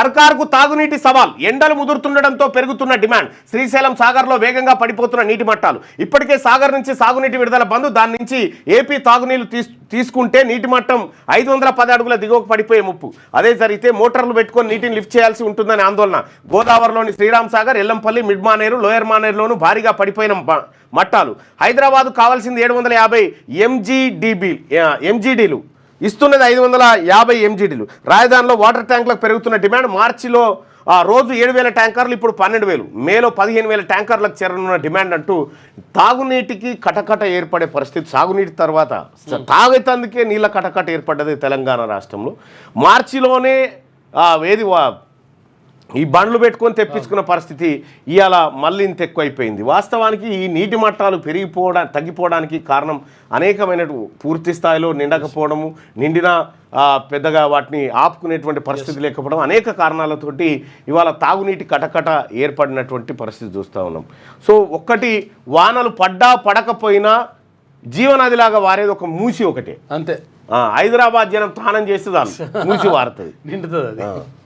సర్కార్కు తాగునీటి సవాల్ ఎండలు ముదురుతుండటంతో పెరుగుతున్న డిమాండ్. శ్రీశైలం సాగర్లో వేగంగా పడిపోతున్న నీటి మట్టాలు. ఇప్పటికే సాగర్ నుంచి సాగునీటి విడుదల బంద్ దాని నుంచి ఏపీ తాగునీళ్ళు తీసు తీసుకుంటే నీటి మట్టం ఐదు వందల పది అడుగుల దిగువకు పడిపోయే ముప్పు. అదే జరిగితే మోటార్లు పెట్టుకొని నీటిని లిఫ్ట్ చేయాల్సి ఉంటుందని ఆందోళన. గోదావరిలోని శ్రీరామ్ సాగర్ ఎల్లంపల్లి మిడ్ మానేరు లోయర్ మానేరులోను భారీగా పడిపోయిన మట్టాలు. హైదరాబాద్ కావాల్సింది ఏడు వందల యాభై ఎంజీడీబీ ఎంజీడీలు. ఇస్తున్నది ఐదు వందల యాభై ఎంజీడీలు. రాజధానిలో వాటర్ ట్యాంకులకు పెరుగుతున్న డిమాండ్ మార్చిలో ఆ, రోజు ఏడు వేల ట్యాంకర్లు ఇప్పుడు పన్నెండు వేలు. మేలో పదిహేను వేల ట్యాంకర్లకు చేరనున్న డిమాండ్ అంటూ తాగునీటికి కటకట ఏర్పడే పరిస్థితి. సాగునీటి తర్వాత తాగేతందుకే నీళ్ళ కటకట ఏర్పడ్డది తెలంగాణ రాష్ట్రంలో. మార్చిలోనే ఏది ఈ బండ్లు పెట్టుకొని తెప్పించుకున్న పరిస్థితి ఇవాళ మళ్ళీ ఇంత ఎక్కువైపోయింది. వాస్తవానికి ఈ నీటి మట్టాలు పెరిగిపోవడా తగ్గిపోవడానికి కారణం అనేకమైన పూర్తి స్థాయిలో నిండకపోవడము నిండిన పెద్దగా వాటిని ఆపుకునేటువంటి పరిస్థితి లేకపోవడం అనేక కారణాలతోటి ఇవాళ తాగునీటి కటకట ఏర్పడినటువంటి పరిస్థితి చూస్తూ ఉన్నాం. సో ఒక్కటి వానలు పడ్డా పడకపోయినా జీవనదిలాగా వారేది ఒక మూసి ఒకటే. అంతే. హైదరాబాద్ జనం తానం చేస్తే చాలు. మూసి వారుతుంది. నిండుతుంది అది.